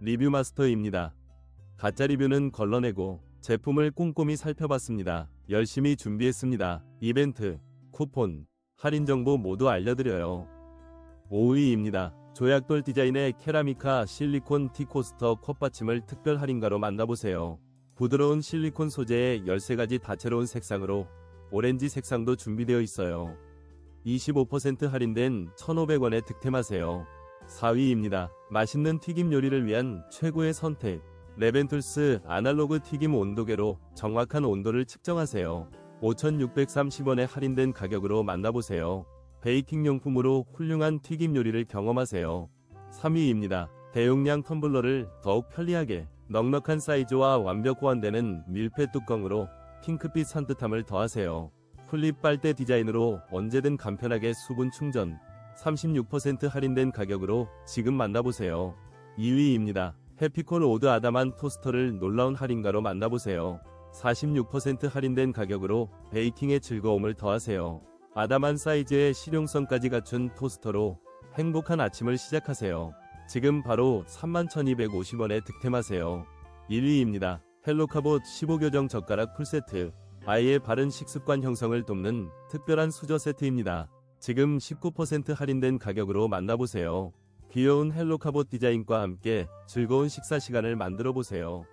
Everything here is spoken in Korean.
리뷰 마스터입니다. 가짜 리뷰는 걸러내고 제품을 꼼꼼히 살펴봤습니다. 열심히 준비했습니다. 이벤트, 쿠폰, 할인 정보 모두 알려드려요. 5위입니다. 조약돌 디자인의 케라미카 실리콘 티코스터 컵 받침을 특별 할인가로 만나보세요. 부드러운 실리콘 소재의 13가지 다채로운 색상으로 오렌지 색상도 준비되어 있어요. 25% 할인된 1,500원에 득템하세요. 4위입니다. 맛있는 튀김 요리를 위한 최고의 선택. 레벤툴스 아날로그 튀김 온도계로 정확한 온도를 측정하세요. 5,630원에 할인된 가격으로 만나보세요. 베이킹 용품으로 훌륭한 튀김 요리를 경험하세요. 3위입니다. 대용량 텀블러를 더욱 편리하게 넉넉한 사이즈와 완벽 호환되는 밀폐 뚜껑으로 핑크빛 산뜻함을 더하세요. 플립 빨대 디자인으로 언제든 간편하게 수분 충전. 36% 할인된 가격으로 지금 만나보세요. 2위입니다. 해피콜 오드 아담한 토스터를 놀라운 할인가로 만나보세요. 46% 할인된 가격으로 베이킹의 즐거움을 더하세요. 아담한 사이즈의 실용성까지 갖춘 토스터로 행복한 아침을 시작하세요. 지금 바로 31,250원에 득템하세요. 1위입니다. 헬로카봇 15교정 젓가락 풀세트. 아이의 바른 식습관 형성을 돕는 특별한 수저 세트입니다. 지금 19% 할인된 가격으로 만나보세요. 귀여운 헬로카봇 디자인과 함께 즐거운 식사 시간을 만들어 보세요.